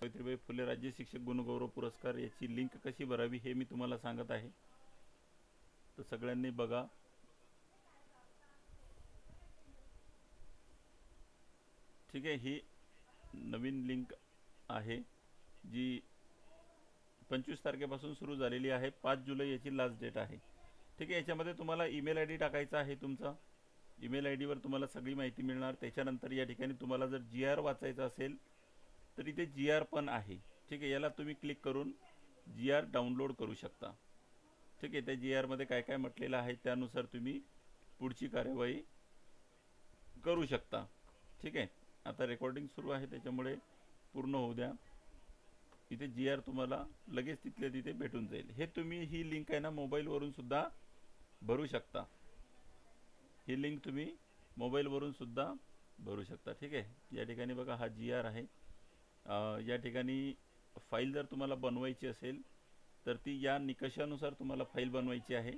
सावित्रीबाई फुले राज्य शिक्षक गुणगौरव पुरस्कार याची लिंक कशी भरावी हे मी तुम्हाला सांगत आहे. तर सगळ्यांनी बघा. ठीक आहे ही नवीन लिंक आहे जी पंचवीस तारखेपासून सुरू झालेली आहे. पाच जुलै याची लास्ट डेट आहे. ठीक आहे याच्यामध्ये तुम्हाला ईमेल आय डी टाकायचा आहे तुमचा. ईमेल आय डीवर तुम्हाला सगळी माहिती मिळणार. त्याच्यानंतर या ठिकाणी तुम्हाला जर जी आर वाचायचं असेल तर इथे जी आर पण आहे. ठीक आहे याला तुम्ही क्लिक करून जी आर डाउनलोड करू शकता. ठीक आहे त्या जी आरमध्ये काय काय म्हटलेलं आहे त्यानुसार तुम्ही पुढची कार्यवाही करू शकता. ठीक आहे आता रेकॉर्डिंग सुरू आहे त्याच्यामुळे पूर्ण होऊ द्या. इथे जी आर तुम्हाला लगेच तिथल्या तिथे भेटून जाईल. हे तुम्ही ही लिंक आहे ना मोबाईलवरून सुद्धा भरू शकता. ही लिंक तुम्ही मोबाईलवरून सुद्धा भरू शकता. ठीक आहे या ठिकाणी बघा हा जी आर आहे. या ठिकाणी फाईल जर तुम्हाला बनवायची असेल तर ती या निकषानुसार तुम्हाला फाईल बनवायची आहे.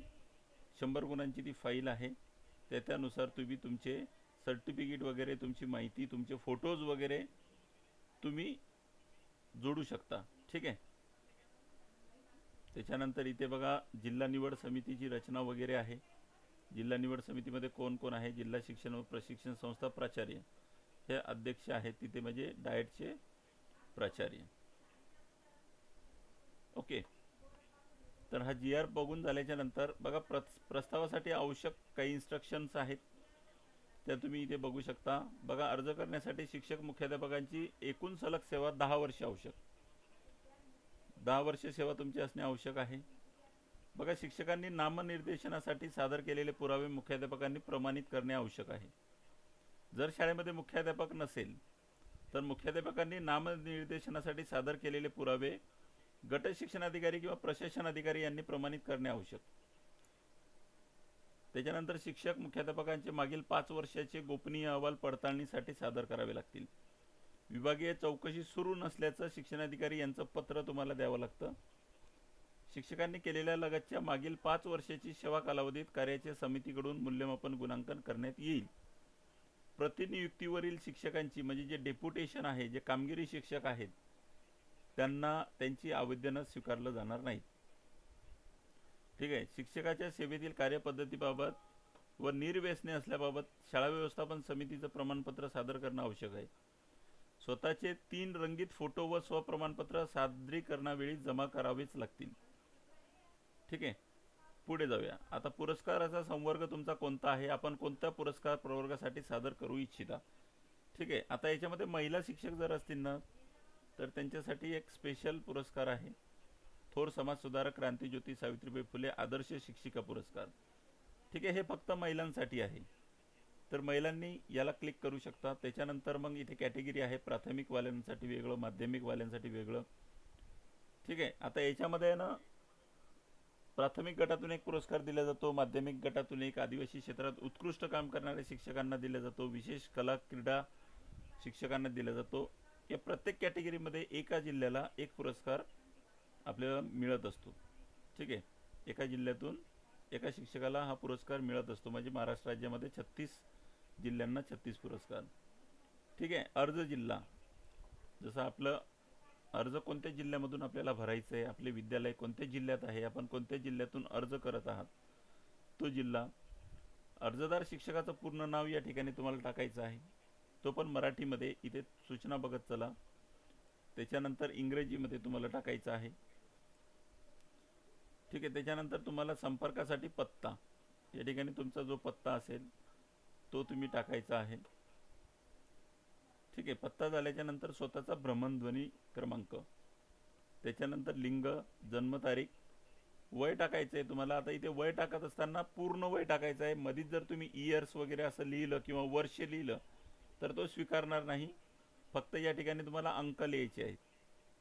शंभर गुणांची ती फाईल आहे. त्याच्यानुसार तुम्ही तुमचे सर्टिफिकेट वगैरे तुमची माहिती तुमचे फोटोज वगैरे तुम्ही जोडू शकता. ठीक आहे? त्याच्यानंतर इथे बघा जिल्हा निवड समितीची रचना वगैरे आहे. जिल्हा निवड समितीमध्ये कोण कोण आहे? जिल्हा शिक्षण व प्रशिक्षण संस्था प्राचार्य हे अध्यक्ष आहेत. तिथे म्हणजे डाएटचे प्राचार्य ओके. तर हा जी आर बघून झाल्याच्यानंतर बघा प्र प्रस्तावासाठी आवश्यक काही इन्स्ट्रक्शन्स आहेत. त्या तुम्ही इथे बघू शकता. बघा अर्ज करण्यासाठी शिक्षक मुख्याध्यापकांची एकूण सलग सेवा दहा वर्ष आवश्यक. दहा वर्ष सेवा तुमची असणे आवश्यक आहे. बघा शिक्षकांनी नामनिर्देशनासाठी सादर केलेले पुरावे मुख्याध्यापकांनी प्रमाणित करणे आवश्यक आहे. जर शाळेमध्ये मुख्याध्यापक नसेल तर मुख्याध्यापकांनी नामनिर्देशनासाठी सादर केलेले पुरावे गट शिक्षणाधिकारी किंवा प्रशासन अधिकारी यांनी प्रमाणित करणे आवश्यक. त्याच्यानंतर शिक्षक मुख्याध्यापकांचे मागील पाच वर्षाचे गोपनीय अहवाल पडताळणीसाठी सादर करावे लागतील. विभागीय चौकशी सुरू नसल्याचं शिक्षणाधिकारी यांचं पत्र तुम्हाला द्यावं लागतं. शिक्षकांनी केलेल्या लगतच्या मागील पाच वर्षाची सेवा कालावधीत कार्याच्या समितीकडून मूल्यमापन गुणांकन करण्यात येईल. प्रतिनियुक्तीवरील शिक्षकांची म्हणजे जे डेप्युटेशन आहे जे कामगिरी शिक्षक आहेत त्यांना त्यांची आवेदनं स्वीकारलं जाणार नाहीत. ठीक आहे? शिक्षकाच्या सेवेतील कार्यपद्धतीबाबत व निर्व्यसने असल्याबाबत शाळा व्यवस्थापन समितीचं प्रमाणपत्र सादर करणं आवश्यक आहे. स्वतःचे तीन रंगीत फोटो व स्वप्रमाणपत्र सादरीकरणावेळी जमा करावेच लागतील. ठीक आहे? पुढे जाऊया. आता पुरस्काराचा संवर्ग तुमचा कोणता आहे? आपण कोणत्या पुरस्कार प्रवर्गासाठी सादर करू इच्छिता? ठीक आहे. आता याच्यामध्ये महिला शिक्षक जर असतील ना तर त्यांच्यासाठी एक स्पेशल पुरस्कार आहे. थोर समाजसुधारक क्रांतीज्योती सावित्रीबाई फुले आदर्श शिक्षिका पुरस्कार. ठीक आहे हे फक्त महिलांसाठी आहे. तर महिलांनी याला क्लिक करू शकता. त्याच्यानंतर मग इथे कॅटेगरी आहे प्राथमिकवाल्यांसाठी वेगळं माध्यमिकवाल्यांसाठी वेगळं. ठीक आहे. आता याच्यामध्ये आहे ना प्राथमिक गटातून एक पुरस्कार दिला जातो माध्यमिक गटातून एक आदिवासी क्षेत्रात उत्कृष्ट काम करणाऱ्या शिक्षकांना दिला जातो विशेष कला क्रीडा शिक्षकांना दिला जातो. या प्रत्येक कॅटेगरीमध्ये एका जिल्ह्याला एक पुरस्कार आपल्याला मिळत असतो. ठीक आहे? एका जिल्ह्यातून एका शिक्षकाला हा पुरस्कार मिळत असतो. म्हणजे महाराष्ट्र राज्यामध्ये छत्तीस जिल्ह्यांना छत्तीस पुरस्कार. ठीक आहे? अर्ज जिल्हा. जसं आपलं अर्ज कोणत्या जिल्ह्यामधून आपल्याला भरायचं आहे? आपले विद्यालय कोणत्या जिल्ह्यात आहे? आपण कोणत्या जिल्ह्यातून अर्ज करत आहात? तो जिल्हा अर्जदार शिक्षकाचं पूर्ण नाव या ठिकाणी तुम्हाला टाकायचं आहे. तो पण मराठीमध्ये. इथे सूचना बघत चला. त्याच्यानंतर इंग्रजीमध्ये तुम्हाला टाकायचं आहे. ठीक आहे त्याच्यानंतर तुम्हाला संपर्कासाठी पत्ता. या ठिकाणी तुमचा जो पत्ता असेल तो तुम्ही टाकायचा आहे. ठीक आहे पत्ता झाल्याच्यानंतर स्वतःचा भ्रमणध्वनी क्रमांक त्याच्यानंतर लिंग जन्मतारीख वय टाकायचं आहे तुम्हाला. आता इथे वय टाकत असताना पूर्ण वय टाकायचं आहे. मधीच जर तुम्ही इयर्स वगैरे असं लिहिलं किंवा वर्ष लिहिलं तर तो स्वीकारणार नाही. फक्त या ठिकाणी तुम्हाला अंक लिहायचे आहेत.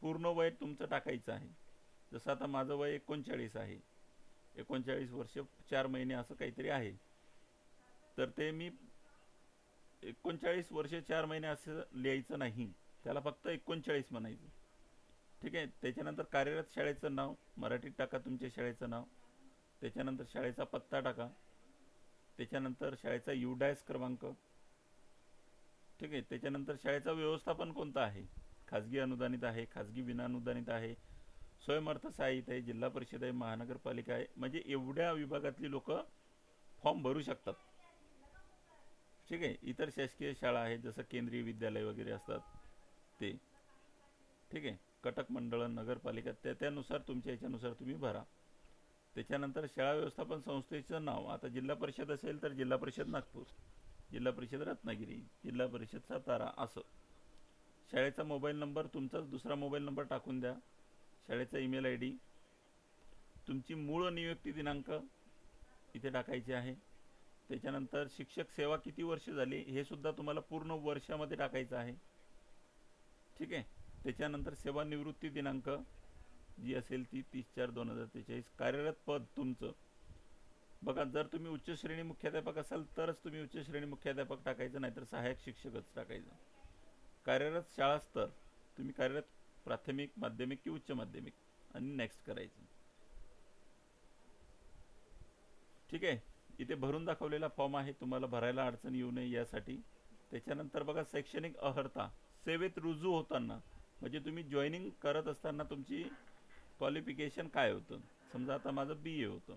पूर्ण वय तुमचं टाकायचं आहे. जसं आता माझं वय एकोणचाळीस आहे. एकोणचाळीस वर्ष चार महिने असं काहीतरी आहे. तर ते मी एकोणचाळीस वर्ष चार महिने असं लिहायचं नाही. त्याला फक्त एकोणचाळीस म्हणायचं. ठीक आहे? त्याच्यानंतर कार्यरत शाळेचं नाव मराठीत टाका तुमच्या शाळेचं नाव. त्याच्यानंतर शाळेचा पत्ता टाका. त्याच्यानंतर शाळेचा युडायस क्रमांक. ठीक आहे? त्याच्यानंतर शाळेचा व्यवस्थापन कोणता आहे? खाजगी अनुदानित आहे खाजगी विनाअनुदानित आहे स्वयंअर्थ सहाय्यित आहे जिल्हा परिषद आहे महानगरपालिका आहे. म्हणजे एवढ्या विभागातली लोक फॉर्म भरू शकतात. ठीक आहे. इतर शासकीय शाळा आहेत जसं केंद्रीय विद्यालय वगैरे असतात ते. ठीक आहे. कटक मंडळ नगरपालिका त्या त्यानुसार तुमच्या याच्यानुसार तुम्ही भरा. त्याच्यानंतर शाळा व्यवस्थापन संस्थेचं नाव. आता जिल्हा परिषद असेल तर जिल्हा परिषद नागपूर जिल्हा परिषद रत्नागिरी जिल्हा परिषद सातारा असं. शाळेचा मोबाईल नंबर तुमचाच दुसरा मोबाईल नंबर टाकून द्या. शाळेचा ईमेल आय डी. तुमची मूळ नियुक्ती दिनांक इथे टाकायची आहे. त्याच्यानंतर शिक्षक सेवा किती वर्ष झाली हे सुद्धा तुम्हाला पूर्ण वर्षामध्ये टाकायचं आहे. ठीक आहे? त्याच्यानंतर सेवानिवृत्ती दिनांक जी असेल ती तीस चार दोन हजार त्रेचाळीस. कार्यरत पद तुमचं. बघा जर तुम्ही उच्च श्रेणी मुख्याध्यापक असाल तरच तुम्ही उच्च श्रेणी मुख्याध्यापक टाकायचं नाहीतर सहाय्यक शिक्षकच टाकायचं. कार्यरत शाळा स्तर तुम्ही कार्यरत प्राथमिक माध्यमिक की उच्च माध्यमिक आणि नेक्स्ट करायचं. ठीक आहे? इथे भरून दाखवलेला फॉर्म आहे तुम्हाला भरायला अडचण येऊ नये यासाठी. त्याच्यानंतर बघा शैक्षणिक अहर्ता सेवेत रुजू होताना म्हणजे तुम्ही जॉईनिंग करत असताना तुमची क्वालिफिकेशन काय होतं? समजा आता माझं बी ए होतं.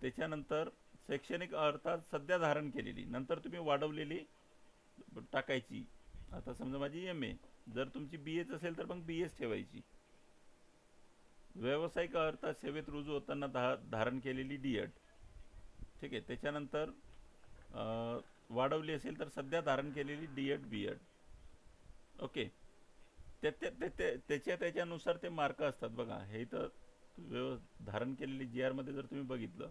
त्याच्यानंतर शैक्षणिक अर्थात सध्या धारण केलेली नंतर तुम्ही वाढवलेली टाकायची. आता समजा माझी एम ए जर तुमची बी एच असेल तर मग बी एच ठेवायची. व्यावसायिक अर्थात सेवेत रुजू होताना धा धारण केलेली डी एड ठीक आहे. त्याच्यानंतर वाढवली असेल तर सध्या धारण केलेली D Ed B Ed. Okay. त्या- त्याच्या त्याच्यानुसार ते मार्क असतात बघा. हे तर व्यव धारण केलेली जी आरमध्ये जर तुम्ही बघितलं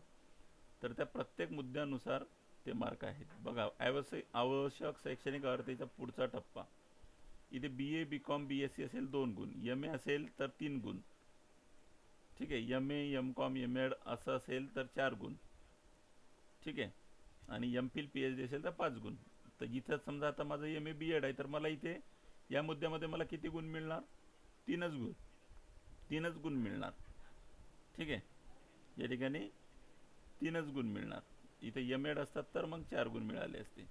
तर त्या प्रत्येक मुद्द्यानुसार ते मार्क आहेत. बघा आवश्यक आवश्यक शैक्षणिक अर्हतेचा पुढचा टप्पा. इथे B A B Com B S C असेल दोन गुण. एम ए असेल तर तीन गुण. ठीक आहे. M A M Com M Ed असं असेल तर चार गुण. ठीक आहे. आणि M Phil P H D असेल तर पाच गुण. तर इथं समजा आता माझं एम ए बी एड आहे तर मला इथे या मुद्द्यामध्ये मला किती गुण मिळणार? तीनच गुण. तीनच गुण मिळणार. ठीक आहे? या ठिकाणी तीनच गुण मिळणार. इथे एम एड असतात तर मग चार गुण मिळाले असते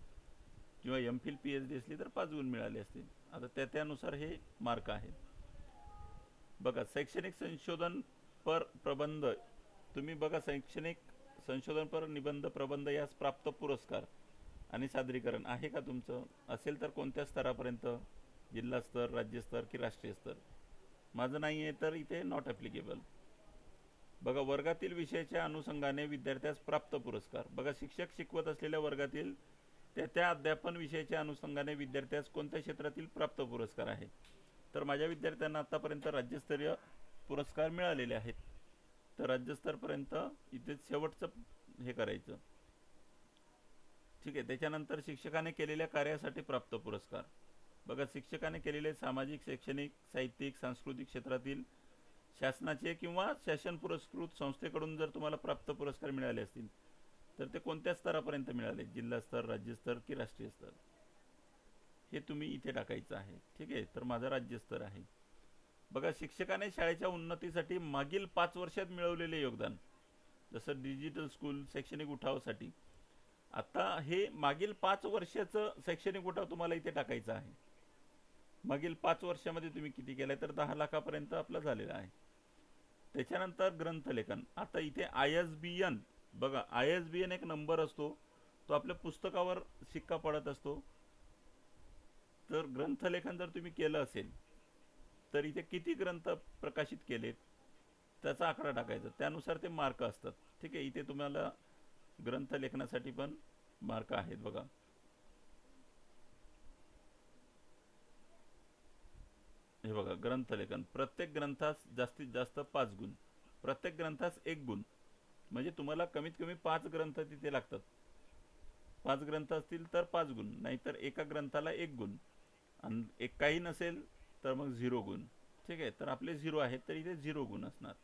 किंवा M Phil P H D असली तर पाच गुण मिळाले असते आता त्या त्यानुसार हे मार्क आहेत. बघा शैक्षणिक संशोधन पर प्रबंध. तुम्ही बघा शैक्षणिक संशोधनपर निबंध प्रबंध यास प्राप्त पुरस्कार आणि सादरीकरण आहे का तुमचं? असेल तर कोणत्या स्तरापर्यंत? जिल्हा स्तर राज्यस्तर की राष्ट्रीय स्तर? माझं नाही आहे तर इथे नॉट ॲप्लिकेबल बघा वर्गातील विषयाच्या अनुषंगाने विद्यार्थ्यास प्राप्त पुरस्कार. बघा शिक्षक शिकवत असलेल्या वर्गातील त्या त्या अध्यापन विषयाच्या अनुषंगाने विद्यार्थ्यास कोणत्या क्षेत्रातील प्राप्त पुरस्कार आहे तर माझ्या विद्यार्थ्यांना आतापर्यंत राज्यस्तरीय पुरस्कार मिळालेले आहेत. तर राज्यस्तरपर्यंत इथे शेवटचं हे करायचं. ठीक आहे त्याच्यानंतर शिक्षकाने केलेल्या कार्यासाठी प्राप्त पुरस्कार. बघा शिक्षकाने केलेले सामाजिक शैक्षणिक साहित्यिक सांस्कृतिक क्षेत्रातील शासनाचे किंवा शासन पुरस्कृत संस्थेकडून जर तुम्हाला प्राप्त पुरस्कार मिळाले असतील तर ते कोणत्या स्तरापर्यंत मिळाले? जिल्हा स्तर राज्यस्तर की राष्ट्रीय स्तर? हे तुम्ही इथे टाकायचं आहे. ठीक आहे तर माझा राज्यस्तर आहे. बघा शिक्षकाने शाळेच्या उन्नतीसाठी मागील पाच वर्षात मिळवलेले योगदान जसं डिजिटल स्कूल शैक्षणिक उठावासाठी. आता हे मागील पाच वर्षाचं शैक्षणिक उठाव तुम्हाला इथे टाकायचं आहे. मागील पाच वर्षामध्ये तुम्ही किती केलं तर दहा लाखापर्यंत आपलं झालेलं आहे. त्याच्यानंतर ग्रंथलेखन. आता इथे आय एस बी एन बघा आय एस बी एन एक नंबर असतो. तो आपल्या पुस्तकावर शिक्का पडत असतो. तर ग्रंथलेखन जर तुम्ही केलं असेल तर इथे किती ग्रंथ प्रकाशित केलेत त्याचा आकडा टाकायचा. त्यानुसार ते मार्क असतात. ठीक आहे इथे तुम्हाला ग्रंथलेखनासाठी पण मार्क आहेत बघा. हे बघा ग्रंथलेखन प्रत्येक ग्रंथास जास्तीत जास्त पाच गुण. प्रत्येक ग्रंथास एक गुण. म्हणजे तुम्हाला कमीत कमी पाच ग्रंथ तिथे लागतात. पाच ग्रंथ असतील तर पाच गुण नाहीतर एका ग्रंथाला एक गुण. आणि एक काही नसेल तर मग झिरो गुण. ठीक आहे? तर आपले झिरो आहेत तर इथे झिरो गुण असणार.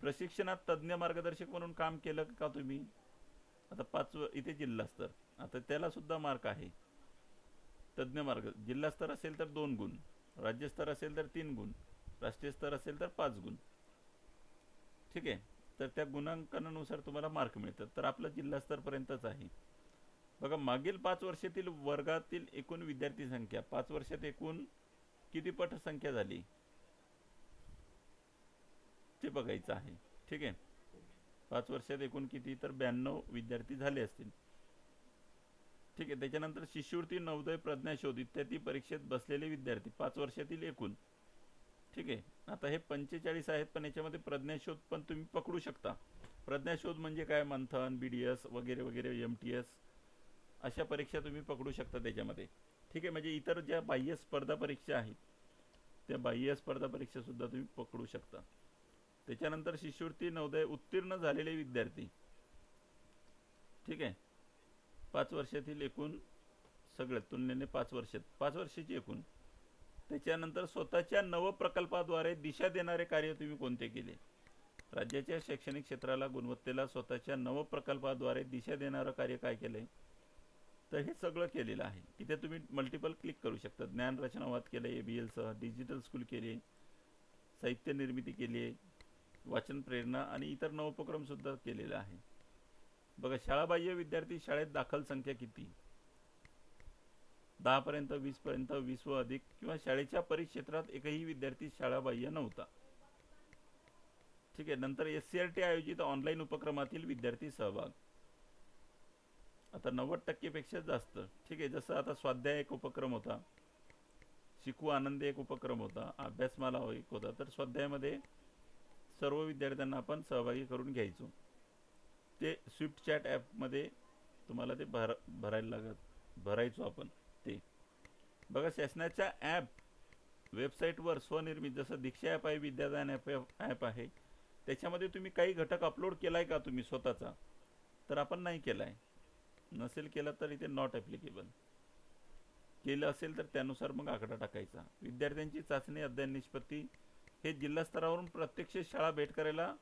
प्रशिक्षणात तज्ज्ञ मार्गदर्शक म्हणून काम केलं का तुम्ही? आता पाच इथे जिल्हास्तर. आता त्याला सुद्धा मार्क आहे. तज्ज्ञ मार्ग जिल्हास्तर असेल तर दोन गुण राज्यस्तर असेल तर तीन गुण राष्ट्रीय स्तर असेल तर पाच गुण. ठीक आहे? तर त्या गुणांकनानुसार तुम्हाला मार्क मिळतात. तर आपलं जिल्हास्तरपर्यंतच आहे. बघा मागील पाच वर्षातील वर्गातील एकूण विद्यार्थी संख्या पाच वर्षात एकूण किती पटसंख्या झाली? ते बघायचं आहे. ठीक आहे? पाच वर्षात एकूण किती? तर ब्याण्णव विद्यार्थी झाले असतील. ठीक आहे? त्याच्यानंतर शिष्यवृत्ती नवोदय प्रज्ञाशोध इत्यादी परीक्षेत बसलेले विद्यार्थी पाच वर्षातील एकूण. ठीक आहे? आता हे पंचेचाळीस आहेत पण याच्यामध्ये प्रज्ञाशोध पण तुम्ही पकडू शकता. प्रज्ञाशोध म्हणजे काय? मंथन बी डी एस वगैरे वगैरे एम टी एस अशा परीक्षा तुम्ही पकडू शकता त्याच्यामध्ये. ठीक आहे म्हणजे इतर ज्या बाह्य स्पर्धा परीक्षा आहेत त्या बाह्य स्पर्धा परीक्षा सुद्धा तुम्ही पकडू शकता. त्याच्यानंतर शिष्यवृत्ती नवोदय उत्तीर्ण झालेले विद्यार्थी. ठीक आहे? पाच वर्षातील एकूण सगळ्यात तुलनेने पाच वर्षात पाच वर्षाची एकूण. त्याच्यानंतर स्वतःच्या नवप्रकल्पाद्वारे दिशा देणारे कार्य तुम्ही कोणते केले? राज्याच्या शैक्षणिक क्षेत्राला गुणवत्तेला स्वतःच्या नवप्रकल्पाद्वारे दिशा देणारं कार्य काय केलंय? तर हे सगळं केलेलं आहे. तिथे तुम्ही मल्टिपल क्लिक करू शकता. ज्ञान रचनावाद केलं ए बी एलसह डिजिटल स्कूल केली साहित्य निर्मिती केली आहे वाचन प्रेरणा आणि इतर नवोपक्रमसुद्धा केलेला आहे. बघा शाळाबाह्य विद्यार्थी शाळेत दाखल संख्या किती? दहा पर्यंत वीस पर्यंत वीस व अधिक किंवा शाळेच्या परिक्षेत्रात एकही विद्यार्थी शाळाबाह्य नव्हता. ठीक आहे नंतर एस सी आर टी आयोजित ऑनलाईन उपक्रमातील विद्यार्थी सहभाग. आता नव्वद टक्केपेक्षा जास्त. ठीक आहे जसं आता स्वाध्याय एक उपक्रम होता शिकू आनंदी एक उपक्रम होता अभ्यासमाला हो एक होता तर स्वाध्यायामध्ये सर्व विद्यार्थ्यांना आपण सहभागी करून घ्यायचो. ते स्विफ्ट चॅट ॲपमध्ये तुम्हाला ते भर भरायला लागत भरायचो आपण ते. बघा शासनाच्या ॲप वेबसाईटवर स्वनिर्मित जसं दीक्षा ॲप आहे विद्यादान ॲप ॲप आहे त्याच्यामध्ये तुम्ही काही घटक अपलोड केला आहे का तुम्ही स्वतःचा? तर आपण नाही केला आहे नसेल केला तर इथे नॉट ॲप्लिकेबल केलं असेल तर त्यानुसार मग आकडा टाकायचा. विद्यार्थ्यांची चाचणी अध्ययन निष्पत्ती हे जिल्हा स्तरावरून प्रत्यक्ष शाळा भेट करायला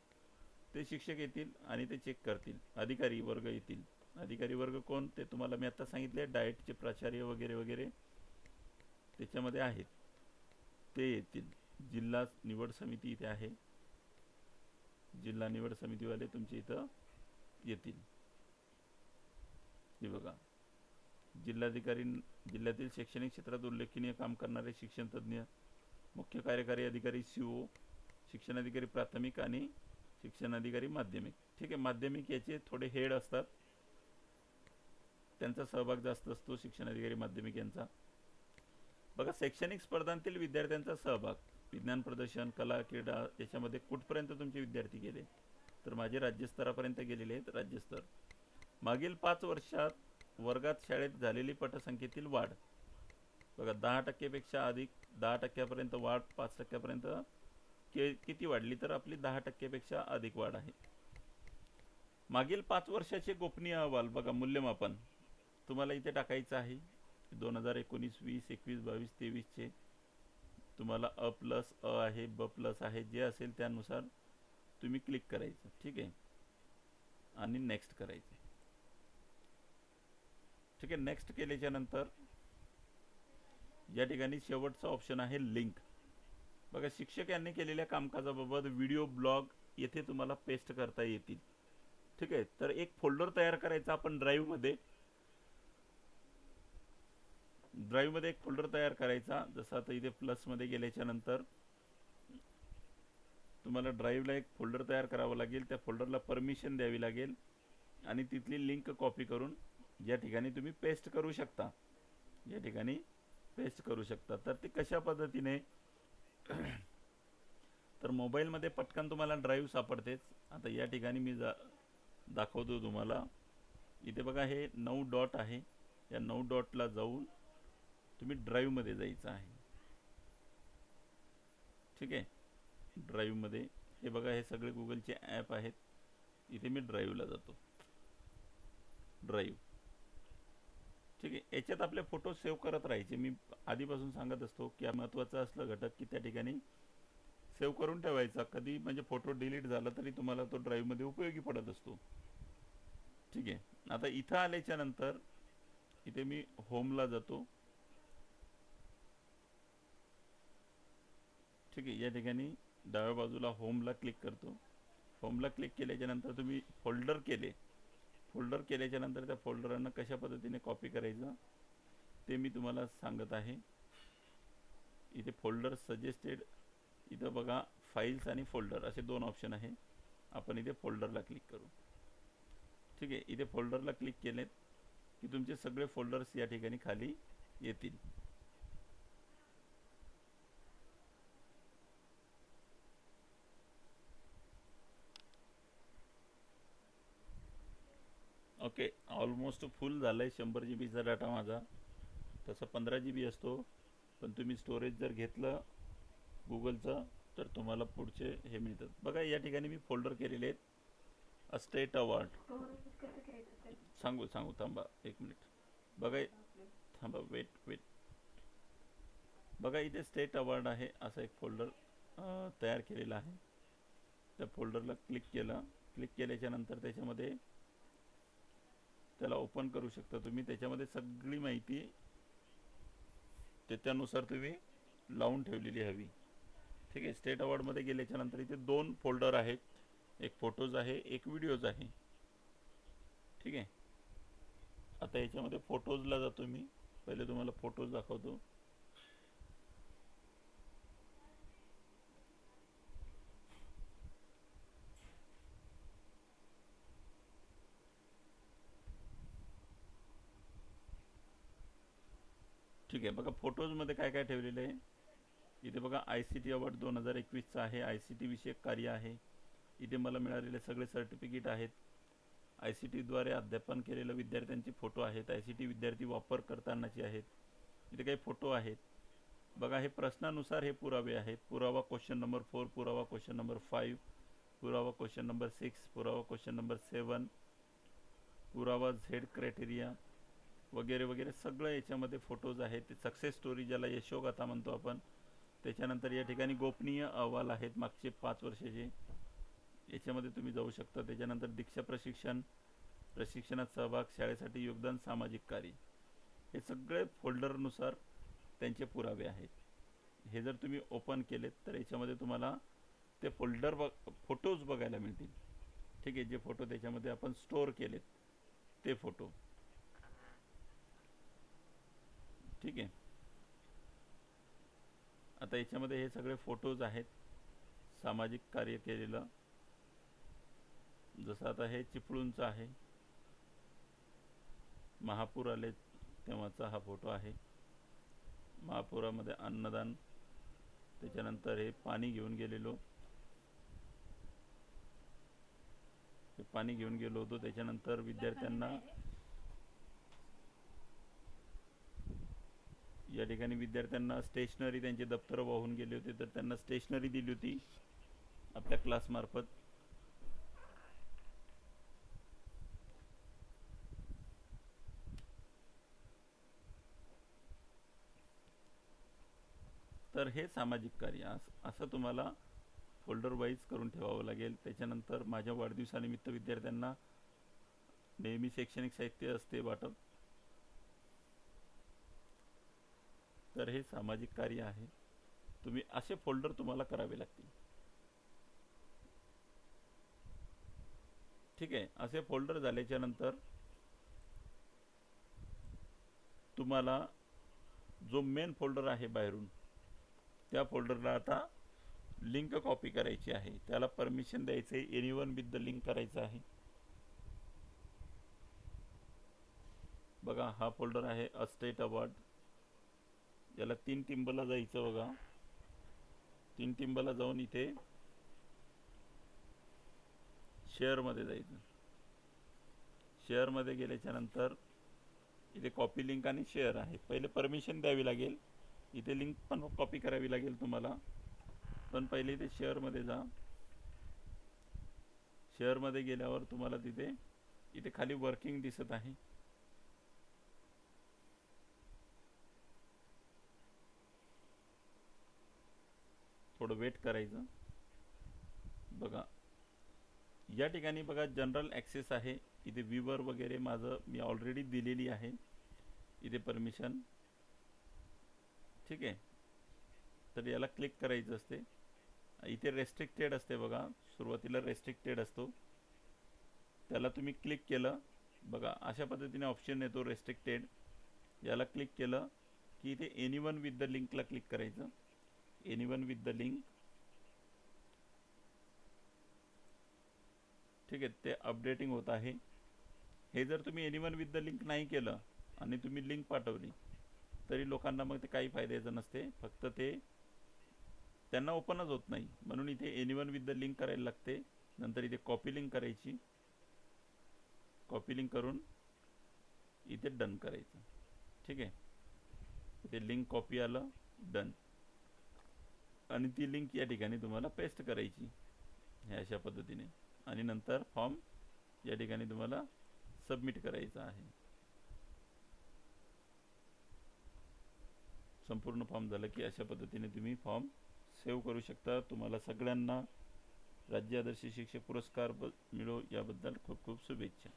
ते शिक्षक येतील आणि ते चेक करतील. अधिकारी वर्ग येतील. अधिकारी वर्ग कोण ते तुम्हाला मी आता सांगितले. डाएटचे प्राचार्य वगैरे वगैरे त्याच्यामध्ये आहेत. ते येतील. जिल्हा निवड समिती इथे आहे. जिल्हा निवड समितीवाले तुमच्या इथं येतील. हे बघा. जिल्हाधिकारी जिल्ह्यातील शैक्षणिक क्षेत्रात उल्लेखनीय काम करणारे शिक्षण तज्ज्ञ मुख्य कार्यकारी अधिकारी सी ओ शिक्षणाधिकारी प्राथमिक आणि शिक्षणाधिकारी माध्यमिक. ठीक आहे माध्यमिक याचे थोडे हेड असतात. त्यांचा सहभाग जास्त असतो शिक्षणाधिकारी माध्यमिक यांचा. बघा शैक्षणिक स्पर्धांतील विद्यार्थ्यांचा सहभाग विज्ञान प्रदर्शन कला क्रीडा याच्यामध्ये कुठपर्यंत तुमचे विद्यार्थी गेले? तर माझे राज्यस्तरापर्यंत गेलेले आहेत राज्यस्तर. मागील पाच वर्षात वर्गात शाळेत झालेली पटसंख्येतील वाढ. बघा दहा टक्केपेक्षा अधिक दहा टक्क्यापर्यंत वाढ पाच टक्क्यापर्यंत के किती वाढली तर आपली दहा टक्केपेक्षा अधिक वाढ आहे. मागील पाच वर्षाचे गोपनीय अहवाल बघा मूल्यमापन. तुम्हाला इथे टाकायचं आहे. दोन हजार एकोणीस वीस एकवीस बावीस तेवीसचे तुम्हाला अ प्लस अ आहे ब प्लस आहे जे असेल त्यानुसार तुम्ही क्लिक करायचं. ठीक आहे? आणि नेक्स्ट करायचं ठीक आहे. नेक्स्ट केल्याच्यानंतर या ठिकाणी शेवटचा ऑप्शन आहे लिंक बघा शिक्षक यांनी केलेल्या कामकाजाबाबत व्हिडिओ ब्लॉग येथे तुम्हाला पेस्ट करता येतील. ठीक आहे. तर एक फोल्डर तयार करायचा आपण ड्राईव्हमध्ये ड्राईव्हमध्ये एक फोल्डर तयार करायचा. जसं आता इथे प्लसमध्ये गेल्याच्यानंतर तुम्हाला ड्राईव्हला एक फोल्डर तयार करावं लागेल. त्या फोल्डरला परमिशन द्यावी लागेल. आणि तिथली लिंक कॉपी करून या ठिकाणी तुम्ही पेस्ट करू शकता. या ठिकाणी पेस्ट करू शकता. तर ते कशा पद्धतीने? तर मोबाईलमध्ये पटकन तुम्हाला ड्राईव्ह सापडतेच. आता या ठिकाणी मी जा दाखवतो तुम्हाला. इथे बघा हे नऊ डॉट आहे. या नऊ डॉटला जाऊन तुम्ही ड्राईव्हमध्ये जायचं आहे. ठीक आहे? ड्राईव्हमध्ये हे बघा हे सगळे गुगलचे ॲप आहेत. इथे मी ड्राईव्हला जातो. ड्राईव्ह ठीक आहे. याच्यात आपले फोटो सेव्ह करत राहायचे. मी आधीपासून सांगत असतो की महत्त्वाचं असलं घटक की त्या ठिकाणी सेव्ह करून ठेवायचा. कधी म्हणजे फोटो डिलीट झाला तरी तुम्हाला तो ड्राईव्हमध्ये उपयोगी पडत असतो. ठीक आहे. आता इथं आल्याच्यानंतर इथे मी होमला जातो. ठीक आहे. या ठिकाणी डाव्या बाजूला होमला क्लिक करतो. होमला क्लिक केल्याच्यानंतर तुम्ही फोल्डर केले. फोल्डर केल्याच्यानंतर त्या फोल्डरांना कशा पद्धतीने कॉपी करायचं ते मी तुम्हाला सांगत आहे. इथे फोल्डर सजेस्टेड इथं बघा फाईल्स आणि फोल्डर असे दोन ऑप्शन आहे. आपण इथे फोल्डरला क्लिक करू. ठीक आहे इथे फोल्डरला क्लिक केलेत की तुमचे सगळे फोल्डर्स या ठिकाणी खाली येतील ओके ऑलमोस्ट फुल झालं आहे शंभर जी बीचा डाटा माझा. तसा पंधरा जी बी असतो. पण तुम्ही स्टोरेज जर घेतलं गुगलचं तर तुम्हाला पुढचे हे मिळतात. बघा या ठिकाणी मी फोल्डर केलेले आहेत. स्टेट अवॉर्ड सांगू सांगू थांबा एक मिनिट बघा थांबा वेट वेट बघा इथे स्टेट अवॉर्ड आहे असं एक फोल्डर तयार केलेला आहे. त्या फोल्डरला क्लिक केलं. क्लिक केल्याच्यानंतर त्याच्यामध्ये त्याला ओपन करू शकता तुम्ही. त्याच्यामध्ये सगळी माहिती त्याच्यानुसार तुम्ही लावून ठेवलेली हवी. ठीक आहे? स्टेट अवॉर्डमध्ये गेल्याच्यानंतर इथे दोन फोल्डर आहेत. एक फोटोज आहे एक व्हिडिओज आहे. ठीक आहे? आता याच्यामध्ये फोटोजला जातो मी पहिले तुम्हाला फोटोज दाखवतो. ठीक आहे. बघा फोटोजमध्ये काय काय ठेवलेलं आहे? इथे बघा आय सी टी अवॉर्ड दोन हजार एकवीसचं आहे. आय सी टी विषयक कार्य आहे. इथे मला मिळालेले सगळे सर्टिफिकेट आहेत. आय सी टीद्वारे अध्यापन केलेलं विद्यार्थ्यांचे फोटो आहेत. आय सी टी विद्यार्थी वापर करतानाचे आहेत. इथे काही फोटो आहेत. बघा हे प्रश्नानुसार हे पुरावे आहेत. पुरावा क्वेश्चन नंबर फोर पुरावा क्वेश्चन नंबर फाईव्ह पुरावा क्वेश्चन नंबर सिक्स पुरावा क्वेश्चन नंबर सेवन पुरावा झेड क्रायटेरिया वगैरे वगैरे सगळं याच्यामध्ये फोटोज आहेत. ते सक्सेस स्टोरी ज्याला यशोगाथा म्हणतो आपण त्याच्यानंतर या ठिकाणी गोपनीय अहवाल आहेत मागचे पाच वर्षाचे. याच्यामध्ये तुम्ही जाऊ शकता. त्याच्यानंतर दीक्षा प्रशिक्षण प्रशिक्षणात सहभाग शाळेसाठी योगदान सामाजिक कार्य. हे सगळे फोल्डरनुसार त्यांचे पुरावे आहेत. हे जर तुम्ही ओपन केलेत तर याच्यामध्ये तुम्हाला ते फोल्डर बघ फोटोज बघायला मिळतील. ठीक आहे जे फोटो त्याच्यामध्ये आपण स्टोअर केलेत ते फोटो ठीक आहे. आता याच्यामध्ये हे सगळे फोटोज आहेत. सामाजिक कार्य केलेलं. जसं आता हे चिपळूणचं आहे. महापूर आले तेव्हाचा हा फोटो आहे. महापुरामध्ये अन्नदान. त्याच्यानंतर हे पाणी घेऊन गेलेलो. हे पाणी घेऊन गेलो होतो. त्याच्यानंतर विद्यार्थ्यांना या ठिकाणी विद्यार्थ्यांना स्टेशनरी त्यांचे दप्तरं वाहून गेले होते तर त्यांना स्टेशनरी दिली होती आपल्या क्लासमार्फत तर हे सामाजिक कार्य असं तुम्हाला फोल्डर वाईज करून ठेवावं लागेल. त्याच्यानंतर माझ्या वाढदिवसानिमित्त विद्यार्थ्यांना नेहमी शैक्षणिक साहित्य असते वाटप. तर हे सामाजिक कार्य आहे. तुम्ही असे फोल्डर तुम्हाला करावे लागतील. ठीक आहे असे फोल्डर झाल्याच्यानंतर तुम्हाला जो मेन फोल्डर आहे बाहेरून त्या फोल्डरला आता लिंक कॉपी करायची आहे. त्याला परमिशन द्यायचं आहे any one with the link करायचं आहे. बघा हा फोल्डर आहे अस्टेट अवॉर्ड याला तीन टिंबला जायचं बघा. तीन टिंबला जाऊन इथे शेअरमध्ये जायचं. शेअरमध्ये गेल्याच्यानंतर इथे कॉपी लिंक आणि शेअर आहे. पहिले परमिशन द्यावी लागेल. इथे लिंक पण कॉपी करावी लागेल तुम्हाला. पण पहिले इथे शेअरमध्ये जा. शेअरमध्ये गेल्यावर तुम्हाला तिथे इथे खाली वर्किंग दिसत आहे. थोडं वेट करायचं. बघा या ठिकाणी बघा जनरल ॲक्सेस आहे. इथे विवर वगैरे माझं मी ऑलरेडी दिलेली आहे. इथे परमिशन ठीक आहे? तर याला क्लिक करायचं असते. इथे रेस्ट्रिक्टेड असते बघा. सुरुवातीला रेस्ट्रिक्टेड असतो. त्याला तुम्ही क्लिक केलं. बघा अशा पद्धतीने ऑप्शन येतो रेस्ट्रिक्टेड याला क्लिक केलं की इथे एनी वन विथ द लिंकला क्लिक करायचं. एनिवन विथ द लिंक ठीक आहे ते अपडेटिंग होत आहे. हे जर तुम्ही एनिवन विथ द लिंक नाही केलं आणि तुम्ही लिंक पाठवली तरी लोकांना मग ते काही फायद्याचं नसते. फक्त ते त्यांना ओपनच होत नाही. म्हणून इथे एनिवन विथ द लिंक करायला लागते. नंतर इथे कॉपी लिंक करायची. कॉपी लिंक करून इथे डन करायचं. ठीक आहे? इथे लिंक कॉपी आलं डन आणि ती लिंक या ठिकाणी तुम्हाला पेस्ट करायची ह्या अशा पद्धतीने. आणि नंतर फॉर्म या ठिकाणी तुम्हाला सबमिट करायचा आहे. संपूर्ण फॉर्म झालं की अशा पद्धतीने तुम्ही फॉर्म सेव्ह करू शकता. तुम्हाला सगळ्यांना राज्य आदर्श शिक्षक पुरस्कार ब मिळो याबद्दल खूप खूप शुभेच्छा.